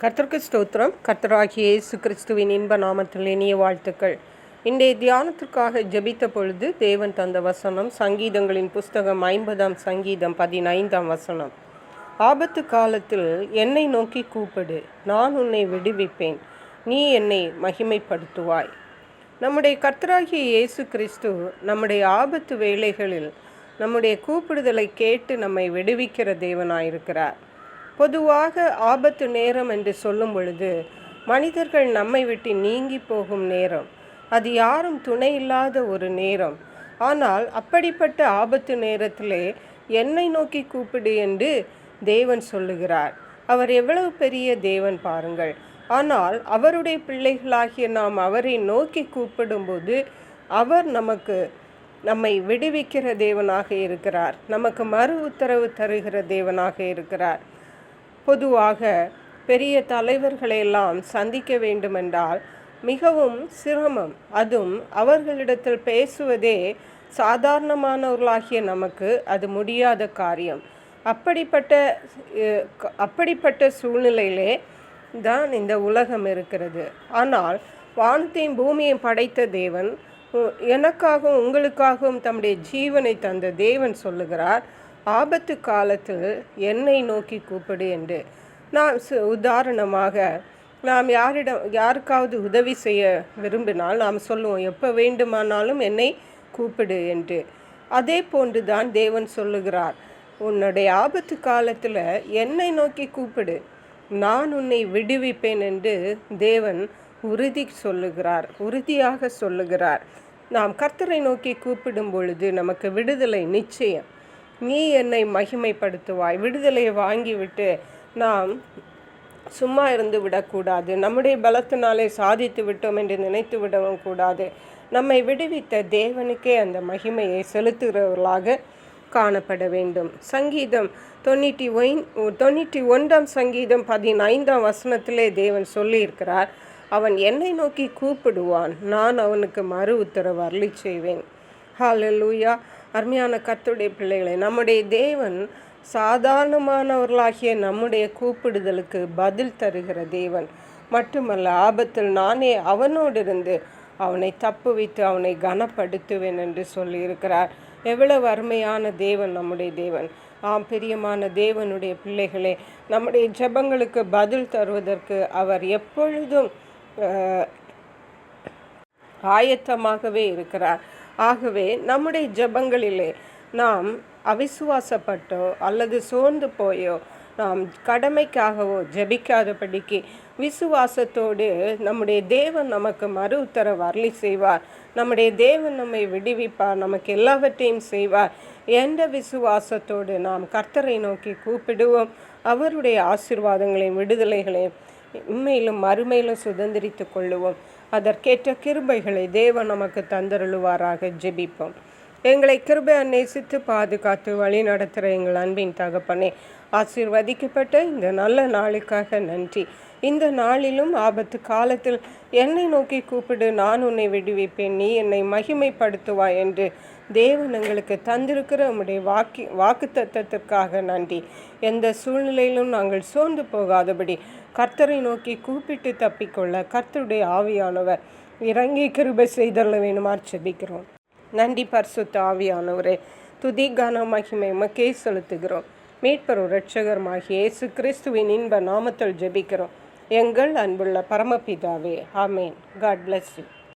கர்த்தருக்கு ஸ்தோத்திரம். கர்த்தராகிய இயேசு கிறிஸ்துவின் இன்ப நாமத்தில் இனிய வாழ்த்துக்கள். இன்றைய தியானத்திற்காக ஜெபித்த பொழுது தேவன் தந்த வசனம் சங்கீதங்களின் புஸ்தகம் ஐம்பதாம் சங்கீதம் பதினைந்தாம் வசனம். ஆபத்து காலத்தில் என்னை நோக்கி கூப்பிடு நான் உன்னை விடுவிப்பேன் நீ என்னை மகிமைப்படுத்துவாய். நம்முடைய கர்த்தராகிய இயேசு கிறிஸ்து நம்முடைய ஆபத்து வேளைகளில் நம்முடைய கூப்பிடுதலை கேட்டு நம்மை விடுவிக்கிற தேவனாயிருக்கிறார். பொதுவாக ஆபத்து நேரம் என்று சொல்லும் பொழுது மனிதர்கள் நம்மை விட்டு நீங்கி போகும் நேரம். அது யாரும் துணை இல்லாத ஒரு நேரம். ஆனால் அப்படிப்பட்ட ஆபத்து நேரத்திலே என்னை நோக்கி கூப்பிடு என்று தேவன் சொல்லுகிறார். அவர் எவ்வளவு பெரிய தேவன் பாருங்கள். ஆனால் அவருடைய பிள்ளைகளாகிய நாம் அவரை நோக்கி கூப்பிடும்போது அவர் நமக்கு நம்மை விடுவிக்கிற தேவனாக இருக்கிறார். நமக்கு மறு உத்தரவு தருகிற தேவனாக இருக்கிறார். பொதுவாக பெரிய தலைவர்களையெல்லாம் சந்திக்க வேண்டுமென்றால் மிகவும் சிரமம். அதுவும் அவர்களிடத்தில் பேசுவதே சாதாரணமானவர்களாகிய நமக்கு அது முடியாத காரியம். அப்படிப்பட்ட அப்படிப்பட்ட சூழ்நிலையிலே தான் இந்த உலகம் இருக்கிறது. ஆனால் வானத்தையும் பூமியையும் படைத்த தேவன் உ- எனக்காகவும் உங்களுக்காகவும் தம்முடைய ஜீவனை தந்த தேவன் சொல்லுகிறார் ஆபத்து காலத்தில் என்னை நோக்கி கூப்பிடு என்று. நான் சு- உதாரணமாக நாம் யாரிடம் யாருக்காவது உதவி செய்ய விரும்பினால் நாம் சொல்லுவோம் எப்போ வேண்டுமானாலும் என்னை கூப்பிடு என்று. அதே போன்று தான் தேவன் சொல்லுகிறார் உன்னுடைய ஆபத்து காலத்தில் என்னை நோக்கி கூப்பிடு. நான் உன்னை விடுவிப்பேன் என்று தேவன் உறுதி சொல்லுகிறார் உறுதியாக சொல்லுகிறார். நாம் கர்த்தரை நோக்கி கூப்பிடும் பொழுது நமக்கு விடுதலை நிச்சயம். நீ என்னை மகிமைப்படுத்துவாய். விடுதலையை வாங்கிவிட்டு நாம் சும்மா இருந்து விடக்கூடாது. நம்முடைய பலத்தினாலே சாதித்து விட்டோம் என்று நினைத்து விடவும் கூடாது. நம்மை விடுவித்த தேவனுக்கே அந்த மகிமையை செலுத்துகிறவர்களாக காணப்பட வேண்டும். சங்கீதம் தொண்ணூற்றி ஒயின் தொண்ணூற்றி ஒன்றாம் சங்கீதம் பதினைந்தாம் வசனத்திலே தேவன் சொல்லியிருக்கிறார் அவன் என்னை நோக்கி கூப்பிடுவான். நான் அவனுக்கு மறு உத்தரவு அருளி செய்வேன். ஹalleluya. அருமையான கத்துடைய பிள்ளைகளை நம்முடைய தேவன் சாதாரணமானவர்களாகிய நம்முடைய கூப்பிடுதலுக்கு பதில் தருகிற தேவன். மட்டுமல்ல ஆபத்தில் நானே அவனோடு இருந்து அவனை தப்புவித்து அவனை கனப்படுத்துவேன் என்று சொல்லியிருக்கிறார். எவ்வளவு அருமையான தேவன் நம்முடைய தேவன். ஆம் பிரியமான தேவனுடைய பிள்ளைகளே நம்முடைய ஜெபங்களுக்கு பதில் தருவதற்கு அவர் எப்பொழுதும் ஆயத்தமாகவே இருக்கிறார். ஆகவே நம்முடைய ஜபங்களிலே நாம் அவிசுவாசப்பட்டோ அல்லது சோர்ந்து போயோ நாம் கடமைக்காகவோ ஜெபிக்காதபடிக்கு விசுவாசத்தோடு நம்முடைய தேவன் நமக்கு மறு உத்தரவு அருளி செய்வார். நம்முடைய தேவன் நம்மை விடுவிப்பார். நமக்கு எல்லாவற்றையும் செய்வார். என்ற விசுவாசத்தோடு நாம் கர்த்தரை நோக்கி கூப்பிடுவோம். அவருடைய ஆசீர்வாதங்களையும் விடுதலைகளையும் உண்மையிலும் மறுமையிலும் சுதந்திரித்து கொள்ளுவோம். அதற்கேற்ற கிருபைகளை தேவன் நமக்கு தந்தருளுவாராக ஜெபிப்போம். எங்களை கிருபை நேசித்து பாதுகாத்து வழி நடத்துகிற எங்கள் அன்பின் தகப்பனே ஆசீர்வதிக்கப்பட்ட இந்த நல்ல நாளுக்காக நன்றி. இந்த நாளிலும் ஆபத்து காலத்தில் என்னை நோக்கி கூப்பிடு நான் உன்னை விடுவிப்பேன். நீ என்னை மகிமைப்படுத்துவாய் என்று தேவன் எங்களுக்கு தந்திருக்கிற உம்முடைய வாக்கி வாக்கு தத்தத்திற்காக நன்றி. எந்த சூழ்நிலையிலும் நாங்கள் சோர்ந்து போகாதபடி கர்த்தரை நோக்கி கூப்பிட்டு தப்பிக்கொள்ள கர்த்தருடைய ஆவியானவர் இறங்கி கிருபை செய்தள்ள வேணுமாறு செபிக்கிறோம். நன்றி பர்சுத்த ஆவியானவரே. துதி கன மகிமை மக்கே செலுத்துகிறோம். மீட்பரும் இரட்சகருமாகிய இயேசு கிறிஸ்துவின் இன்ப நாமத்தில் ஜெபிக்கிறோம். எங்கள் அன்புள்ள பரமபிதாவே ஆமேன். God bless you